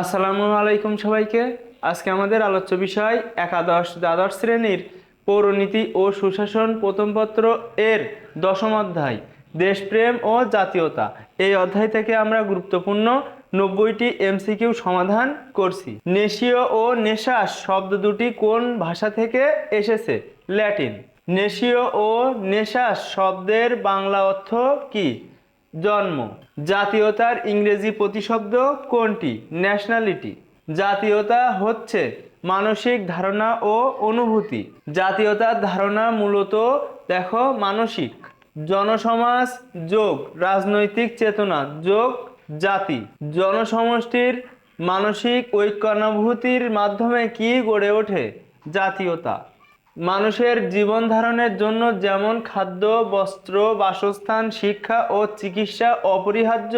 আসসালামু আলাইকুম সবাইকে। আজকে আমাদের আলোচ্য বিষয় একাদশ দ্বাদশ শ্রেণির পৌরনীতি ও সুশাসন প্রথম পত্র এর দশম অধ্যায়, দেশপ্রেম ও জাতীয়তা। এই অধ্যায় থেকে আমরা গুরুত্বপূর্ণ নব্বইটি এমসিকিউ সমাধান করছি। নেশীয় ও নেশাস শব্দ দুটি কোন ভাষা থেকে এসেছে? ল্যাটিন। নেশীয় ও নেশাস শব্দের বাংলা অর্থ কি? জন্ম। জাতীয়তার ইংরেজি প্রতিশব্দ কোনটি? ন্যাশনালিটি জাতীয়তা হচ্ছে মানসিক ধারণা ও অনুভূতি। জাতীয়তার ধারণা মূলত, দেখো, মানসিক। জনসমাজ, যোগ, রাজনৈতিক চেতনা, যোগ, জাতি। জনসমষ্টির মানসিক ঐক্যানুভূতির মাধ্যমে কি গড়ে ওঠে? জাতীয়তা। মানুষের জীবন ধারণের জন্য যেমন খাদ্য, বস্ত্র, বাসস্থান, শিক্ষা ও চিকিৎসা অপরিহার্য,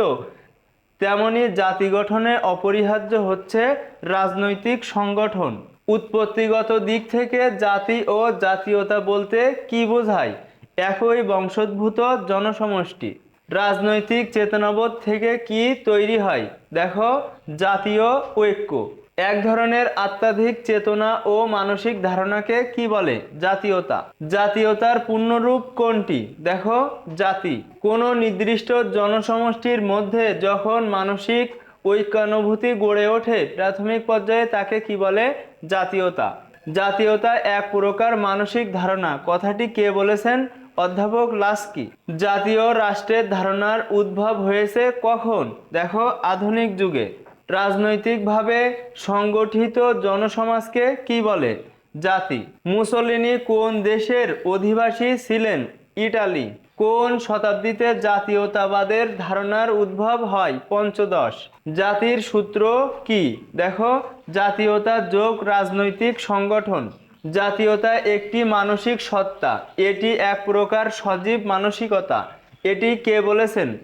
তেমনি জাতি গঠনে অপরিহার্য হচ্ছে রাজনৈতিক সংগঠন। উৎপত্তিগত দিক থেকে জাতি ও জাতীয়তা বলতে কি বোঝায়? একই বংশোদ্ভূত জনসমষ্টি। রাজনৈতিক চেতনাবোধ থেকে কি তৈরি হয়? দেখো, জাতীয় ঐক্য। এক ধরনের আত্মাধিক চেতনা ও মানসিক ধারণাকে কি বলে? জাতীয়তা। জাতীয়তার পূর্ণরূপ কোনটি? দেখো, জাতি। কোনো নির্দিষ্ট জনসমষ্টির মধ্যে যখন মানসিক ঐক্যানুভূতি গড়ে ওঠে, প্রাথমিক পর্যায়ে তাকে কি বলে? জাতীয়তা। জাতীয়তা এক প্রকার মানসিক ধারণা। কথাটি কে বলেছেন? অধ্যাপক লাস্কি। জাতীয় রাষ্ট্রের ধারণার উদ্ভব হয়েছে কখন? দেখো, আধুনিক যুগে। রাজনৈতিকভাবে সংগঠিত জনসমাজকে কি বলে? জাতি। মুসলিনি কোন দেশের অধিবাসী ছিলেন? ইটালি। কোন শতাব্দীতে জাতীয়তাবাদের ধারণার উদ্ভব হয়? পঞ্চদশ। জাতির সূত্র কি? দেখো। জাতীয়তা যোগ রাজনৈতিক সংগঠন। জাতীয়তা একটি মানসিক সত্তা। এটি এক প্রকার সজীব মানসিকতা। এটি কে বলেছেন?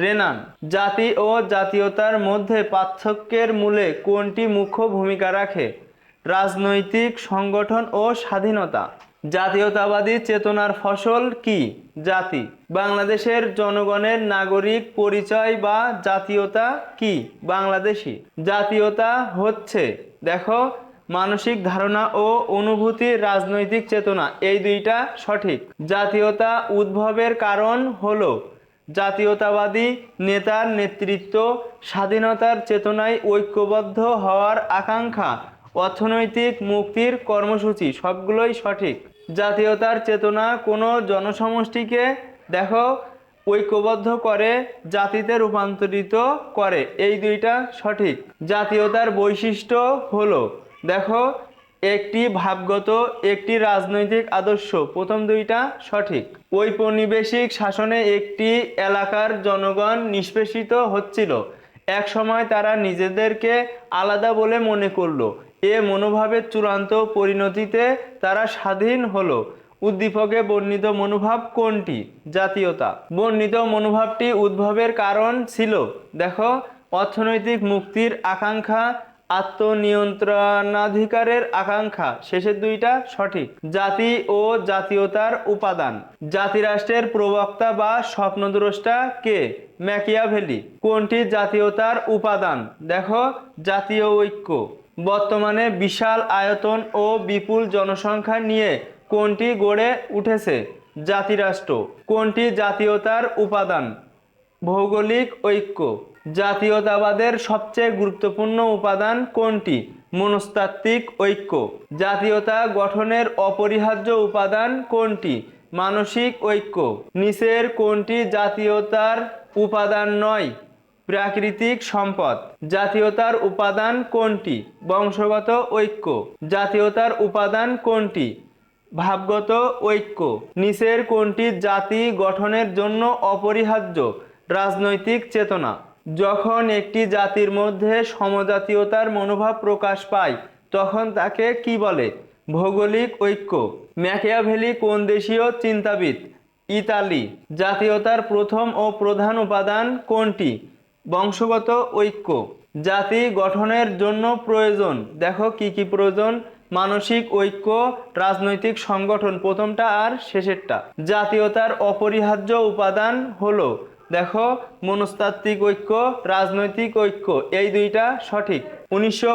রেনান, জাতি ও জাতীয়তার মধ্যে পার্থক্যের মূলে কোনটি মুখ্য ভূমিকা রাখে? রাজনৈতিক সংগঠন ও স্বাধীনতা। জাতীয়তাবাদী চেতনার ফসল কি? জাতি। বাংলাদেশের জনগণের নাগরিক পরিচয় বা জাতীয়তা কি? বাংলাদেশি। জাতীয়তা হচ্ছে, দেখো, মানসিক ধারণা ও অনুভূতির রাজনৈতিক চেতনা, এই দুইটা সঠিক। জাতীয়তা উদ্ভবের কারণ হলো জাতীয়তাবাদী নেতার নেতৃত্ব, স্বাধীনতার চেতনায় ঐক্যবদ্ধ হওয়ার আকাঙ্ক্ষা, অর্থনৈতিক মুক্তির কর্মসূচি, সবগুলোই সঠিক। জাতীয়তার চেতনা কোনো জনসমষ্টিকে, দেখো, ঐক্যবদ্ধ করে, জাতিতে রূপান্তরিত করে, এই দুইটা সঠিক। জাতীয়তার বৈশিষ্ট্য হলো, দেখো, একটি ভাবগত, একটি রাজনৈতিক আদর্শ, প্রথম দুইটা সঠিক। ঔপনিবেশিক শাসনে একটি এলাকার জনগণ নিষ্পেষিত হচ্ছিল। এক সময় তারা নিজেদেরকে আলাদা বলে মনে করল। এ মনোভাবের চূড়ান্ত পরিণতিতে তারা স্বাধীন হলো। উদ্দীপকে বর্ণিত মনোভাব কোনটি? জাতীয়তা। বর্ণিত মনোভাবটি উদ্ভবের কারণ ছিল, দেখো, অর্থনৈতিক মুক্তির আকাঙ্ক্ষা আত্মনিয়ন্ত্রণাধিকারের আকাঙ্ক্ষা শেষের দুইটা সঠিক, জাতি ও জাতীয়তার উপাদান। জাতিরাষ্ট্রের প্রবক্তা বা স্বপ্নদ্রষ্টা কে? ম্যাকিয়াভেলি। কোনটি জাতীয়তার উপাদান? দেখো, জাতীয় ঐক্য। বর্তমানে বিশাল আয়তন ও বিপুল জনসংখ্যা নিয়ে কোনটি গড়ে উঠেছে? জাতিরাষ্ট্র। কোনটি জাতীয়তার উপাদান? ভৌগোলিক ঐক্য। জাতীয়তাবাদের সবচেয়ে গুরুত্বপূর্ণ উপাদান কোনটি? মনস্তাত্ত্বিক ঐক্য। জাতীয়তা গঠনের অপরিহার্য উপাদান কোনটি? মানসিক ঐক্য। নিচের কোনটি জাতীয়তার উপাদান নয়? প্রাকৃতিক সম্পদ। জাতীয়তার উপাদান কোনটি? বংশগত ঐক্য। জাতীয়তার উপাদান কোনটি? ভাবগত ঐক্য। নিচের কোনটি জাতি গঠনের জন্য অপরিহার্য? রাজনৈতিক চেতনা। যখন একটি জাতির মধ্যে সমজাতীয়তার মনোভাব প্রকাশ পায়, তখন তাকে কি বলে? ভৌগোলিক ঐক্য। ম্যাকিয়াভেলি কোন দেশীয় চিন্তাবিদ? ইতালি। জাতীয়তার প্রথম ও প্রধান উপাদান কোনটি? বংশগত ঐক্য। জাতি গঠনের জন্য প্রয়োজন। দেখো কি কি প্রয়োজন। মানসিক ঐক্য, রাজনৈতিক সংগঠন প্রথমটা আর শেষেরটা। জাতীয়তার অপরিহার্য উপাদান হলো দেখো, মনস্তাত্ত্বিক ঐক্য, রাজনৈতিক ঐক্য, এই দুইটা সঠিক। উনিশশো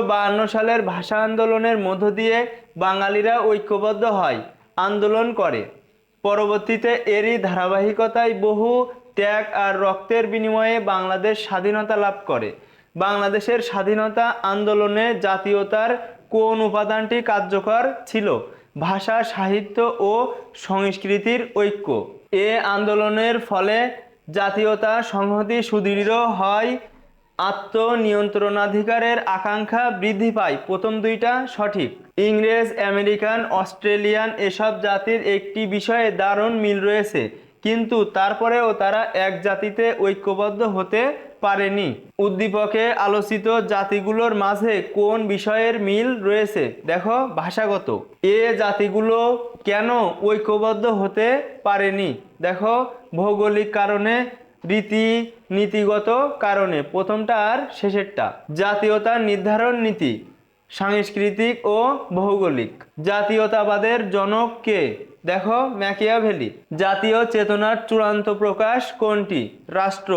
সালের ভাষা আন্দোলনের মধ্য দিয়ে বাঙালিরা ঐক্যবদ্ধ হয়, আন্দোলন করে। পরবর্তীতে এরই ধারাবাহিকতায় বহু ত্যাগ আর রক্তের বিনিময়ে বাংলাদেশ স্বাধীনতা লাভ করে। বাংলাদেশের স্বাধীনতা আন্দোলনে জাতীয়তার কোন উপাদানটি কার্যকর ছিল? ভাষা, সাহিত্য ও সংস্কৃতির ঐক্য। এ আন্দোলনের ফলে জাতীয়তা সংহতি সুদৃঢ় হয়, আত্মনিয়ন্ত্রণাধিকারের আকাঙ্ক্ষা বৃদ্ধি পায়। প্রথম দুইটা সঠিক। ইংরেজ, আমেরিকান, অস্ট্রেলিয়ান এসব জাতির একটি বিষয়ে দারুণ মিল রয়েছে। কিন্তু তারপরেও তারা এক জাতিতে ঐক্যবদ্ধ হতে পারেনি। উদ্দীপকে আলোচিত জাতিগুলোর মাঝে কোন বিষয়ের মিল রয়েছে? দেখো, ভাষাগত। এ জাতিগুলো কেন ঐক্যবদ্ধ হতে পারেনি? দেখো, ভৌগোলিক কারণে রীতি নীতিগত কারণে। প্রথমটা আর শেষেরটা। জাতীয়তা নির্ধারণ নীতি, সাংস্কৃতিক ও ভৌগোলিক। জাতীয়তাবাদের জনক কে? দেখো, ম্যাকিয়াভেলি। জাতীয় চেতনার চূড়ান্ত প্রকাশ কোনটি? রাষ্ট্র।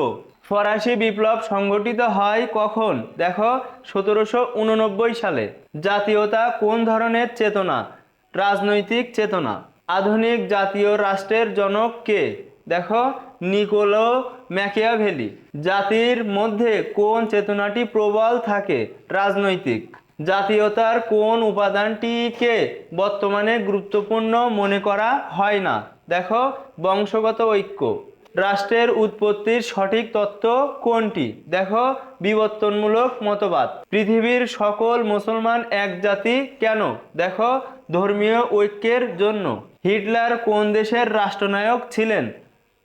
ফরাসি বিপ্লব সংগঠিত হয় কখন? দেখো, সতেরোশো উননব্বই সালে। জাতীয়তা কোন ধরনের চেতনা? রাজনৈতিক চেতনা। আধুনিক জাতীয় রাষ্ট্রের জনক কে? দেখো, নিকোলো ম্যাকিয়াভেলি। জাতির মধ্যে কোন চেতনাটি প্রবল থাকে? রাজনৈতিক। জাতীয়তার কোন উপাদানটিকে বর্তমানে গুরুত্বপূর্ণ মনে করা হয় না? দেখো, বংশগত ঐক্য। রাষ্ট্রের উৎপত্তির সঠিক তত্ত্ব কোনটি? দেখো, বিবর্তনমূলক মতবাদ। পৃথিবীর সকল মুসলমান এক জাতি কেন? দেখো, ধর্মীয় ঐক্যের জন্য। হিটলার কোন দেশের রাষ্ট্রনায়ক ছিলেন?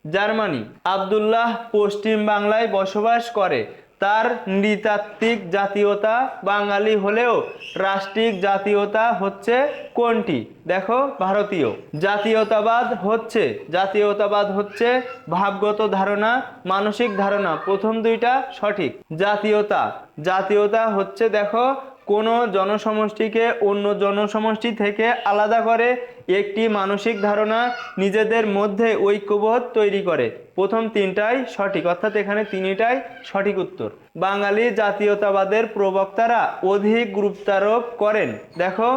জার্মানি। আবদুল্লাহ পশ্চিম বাংলায় বসবাস করে। তার নৃতাত্ত্বিক জাতীয়তা বাঙালি হলেও রাষ্ট্রিক জাতীয়তা হচ্ছে কোনটি? দেখো, ভারতীয়। জাতীয়তাবাদ হচ্ছে জাতীয়তাবাদ হচ্ছে ভাবগত ধারণা, মানসিক ধারণা। প্রথম দুইটা সঠিক। জাতীয়তা। জাতীয়তা হচ্ছে, দেখো কোনো জনসমষ্টিকে অন্য জনসমষ্টি থেকে আলাদা করে একটি মানসিক ধারণা নিজেদের মধ্যে ঐক্যবোধ তৈরি করে। প্রথম তিনটাই সঠিক, অর্থাৎ এখানে তিনটাই সঠিক উত্তর। বাঙালি জাতীয়তাবাদের প্রবক্তারা অধিক গুরুত্বারোপ করেন। দেখো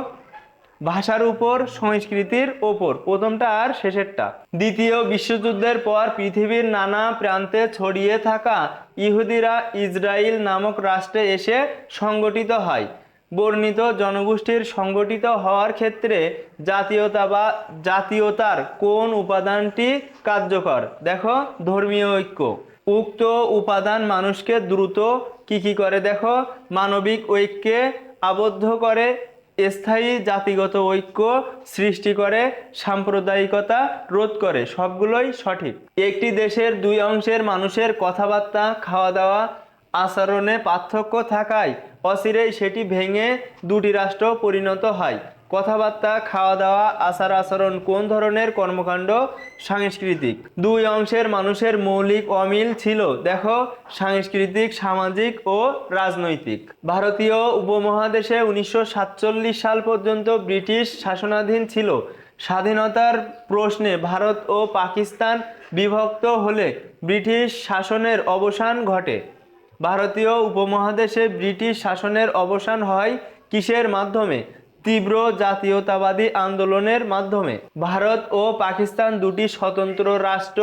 ভাষার উপর, সংস্কৃতির ওপর প্রথমটা আর শেষেরটা। দ্বিতীয়, বিশ্বযুদ্ধের পর পৃথিবীর নানা প্রান্তে ছড়িয়ে থাকা ইহুদিরা ইসরায়েল নামক রাষ্ট্রে এসে সংগঠিত হয়। বর্ণিত জনগোষ্ঠীর সংগঠিত হওয়ার ক্ষেত্রে জাতীয়তা বা জাতীয়তার কোন উপাদানটি কার্যকর? দেখো, ধর্মীয় ঐক্য। উক্ত উপাদান মানুষকে দ্রুত কি কি করে? দেখো, মানবিক ঐক্যে আবদ্ধ করে স্থায়ী জাতিগত ঐক্য সৃষ্টি করে, সাম্প্রদায়িকতা রোধ করে, সবগুলোই সঠিক। একটি দেশের দুই অংশের মানুষের কথাবার্তা খাওয়া দাওয়া আচরণে পার্থক্য থাকায় অচিরেই সেটি ভেঙে দুটি রাষ্ট্র পরিণত হয়। কথাবার্তা খাওয়া দাওয়া আচার আচরণ কোন ধরনের কর্মকাণ্ড? সাংস্কৃতিক। দুই অংশের মানুষের মৌলিক অমিল ছিল, দেখো, সাংস্কৃতিক, সামাজিক ও রাজনৈতিক। ভারতীয় উপমহাদেশে উনিশশো সাতচল্লিশ সাল পর্যন্ত ব্রিটিশ শাসনাধীন ছিল। স্বাধীনতার প্রশ্নে ভারত ও পাকিস্তান বিভক্ত হলে ব্রিটিশ শাসনের অবসান ঘটে। ভারতীয় উপমহাদেশে ব্রিটিশ শাসনের অবসান হয় কিসের মাধ্যমে? তীব্র জাতীয়তাবাদী আন্দোলনের মাধ্যমে ভারত ও পাকিস্তান দুটি স্বতন্ত্র রাষ্ট্র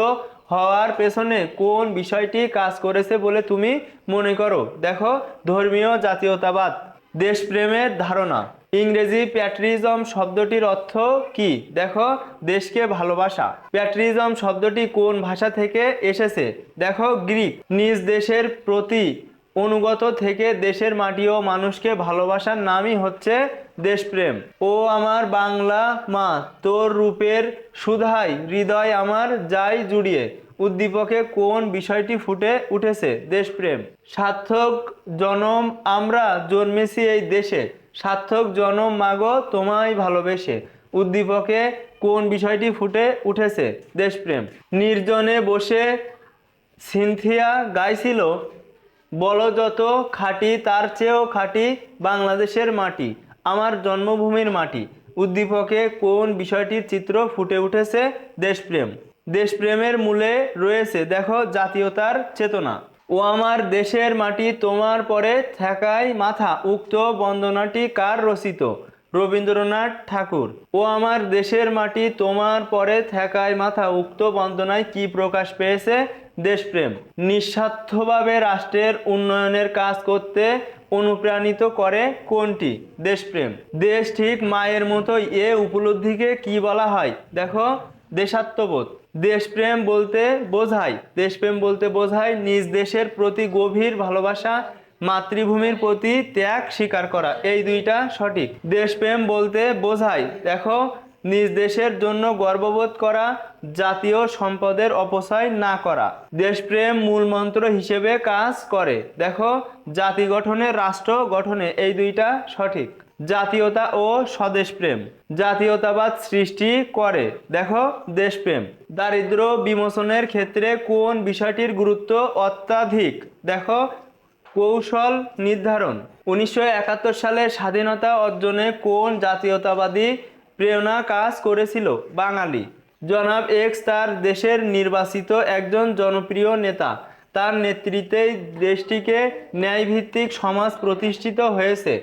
হওয়ার পেছনে কোন বিষয়টি কাজ করেছে বলে তুমি মনে করো? দেখো, ধর্মীয় জাতীয়তাবাদ, দেশপ্রেমের ধারণা। ইংরেজি প্যাট্রিজম শব্দটির অর্থ কি? দেখো, দেশকে ভালোবাসা। প্যাট্রিজম শব্দটি কোন ভাষা থেকে এসেছে? দেখো, গ্রিক। নিজ দেশের প্রতি অনুগত থেকে দেশের মাটি ও মানুষকে ভালোবাসার নামই হচ্ছে দেশপ্রেম। ও আমার বাংলা মা, তোর রূপের সুধাই হৃদয় আমার যাই জুড়িয়ে। উদ্দীপকে কোন বিষয়টি ফুটে উঠেছে? দেশপ্রেম। সার্থক জনম আমরা জন্মেছি এই দেশে। সার্থক জনম মাগো তোমায় ভালোবেসে। উদ্দীপকে কোন বিষয়টি ফুটে উঠেছে? দেশপ্রেম। নির্জনে বসে সিনথিয়া গাইছিল, বলো যত খাঁটি তার চেয়েও খাঁটি বাংলাদেশের মাটি। আমার জন্মভূমির মাটি। উদ্দীপকে কোন বিষয়টির চিত্র ফুটে উঠেছে? দেশপ্রেম। দেশপ্রেমের মূলে রয়েছে, দেখো, জাতীয়তার চেতনা। ও আমার দেশের মাটি তোমার পরে থাকায় মাথা। উক্ত বন্দনাটি কার রচিত? রবীন্দ্রনাথ ঠাকুর। ও আমার দেশের মাটি তোমার পরে থাকায় মাথা। উক্ত বন্দনায় কি প্রকাশ পেয়েছে? দেশপ্রেম। নিঃস্বার্থভাবে রাষ্ট্রের উন্নয়নের কাজ করতে অনুপ্রাণিত করে কোনটি? দেশপ্রেম। দেশ ঠিক মায়ের মতো এ উপলব্ধিকে কি বলা হয়? দেখো, দেশাত্মবোধ। দেশপ্রেম বলতে বোঝায়। দেশপ্রেম বলতে বোঝায় নিজ দেশের প্রতি গভীর ভালোবাসা, মাতৃভূমির প্রতি ত্যাগ স্বীকার করা। এই দুইটা সঠিক। দেশপ্রেম বলতে বোঝায়, দেখো নিজ দেশের জন্য গর্ববোধ করা, জাতীয় সম্পদের অপচয় না করা। দেশপ্রেম মূল মন্ত্র হিসেবে কাজ করে। দেখো, জাতি গঠনে, রাষ্ট্র গঠনে এই দুইটা সঠিক। জাতীয়তা ও স্বদেশপ্রেম। জাতীয়তাবাদ সৃষ্টি করে। দেখো, দেশপ্রেম। দারিদ্র বিমোচনের ক্ষেত্রে কোন বিষয়টির গুরুত্ব অত্যাধিক? দেখো, কৌশল নির্ধারণ। উনিশশো একাত্তর সালে স্বাধীনতা অর্জনে কোন জাতীয়তাবাদী প্রেরণা কাজ করেছিল বাঙালি। জনাব এক্স তার দেশের নির্বাচিত একজন জনপ্রিয় নেতা। তার নেতৃত্বেই দেশটিকে ন্যায়ভিত্তিক সমাজ প্রতিষ্ঠিত হয়েছে।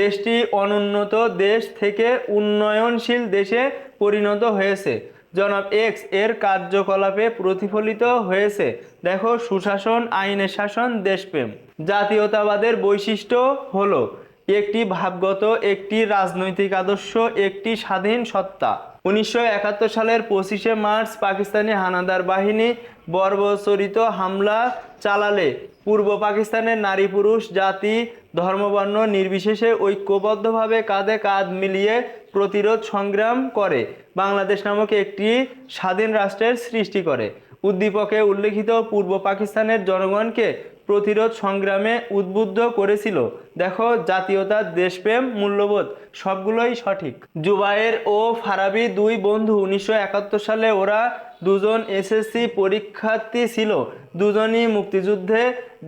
দেশটি অনুন্নত দেশ থেকে উন্নয়নশীল দেশে পরিণত হয়েছে। জনাব এক্সের কার্যকলাপে প্রতিফলিত হয়েছে। দেখো, সুশাসন, আইনের শাসন, দেশপ্রেম। জাতীয়তাবাদের বৈশিষ্ট্য হলো একটি ভাবগত, একটি রাজনৈতিক আদর্শ, একটি স্বাধীন সত্তা। উনিশশো একাত্তর সালের পঁচিশে মার্চ পাকিস্তানি হানাদার বাহিনী বর্বচরিত হামলা চালালে পূর্ব পাকিস্তানের নারী পুরুষ, জাতি, ধর্মবর্ণ নির্বিশেষে ঐক্যবদ্ধভাবে কাঁধে কাঁধ মিলিয়ে প্রতিরোধ সংগ্রাম করে। বাংলাদেশ নামক একটি স্বাধীন রাষ্ট্রের সৃষ্টি করে। উদ্দীপকে উল্লেখিত পূর্ব পাকিস্তানের জনগণকে প্রতিরোধ সংগ্রামে উদ্বুদ্ধ করেছিল। দেখো, জাতীয়তা, দেশপ্রেম, মূল্যবোধ, সবগুলোই সঠিক। জুবায়ের ও ফারাবি দুই বন্ধু, উনিশশো একাত্তর সালে ওরা দুজন এসএসসি পরীক্ষার্থী ছিল। দুজনই মুক্তিযুদ্ধে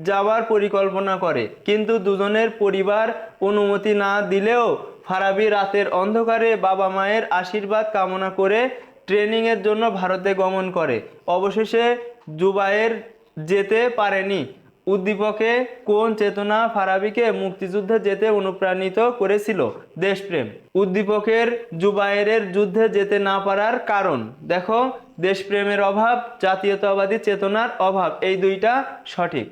যাওয়ার পরিকল্পনা করে। কিন্তু দুজনের পরিবার অনুমতি না দিলেও ফারাবি রাতের অন্ধকারে বাবা মায়ের আশীর্বাদ কামনা করে ট্রেনিংয়ের জন্য ভারতে গমন করে। অবশেষে জুবায়ের যেতে পারেনি। উদ্দীপকে কোন চেতনা ফারাবিকে মুক্তিযুদ্ধে যেতে অনুপ্রাণিত করেছিল? দেশপ্রেম। উদ্দীপকের জুবায়েরের যুদ্ধে যেতে না পারার কারণ। দেখো, দেশপ্রেমের অভাব, জাতীয়তাবাদী চেতনার অভাব, এই দুইটা সঠিক।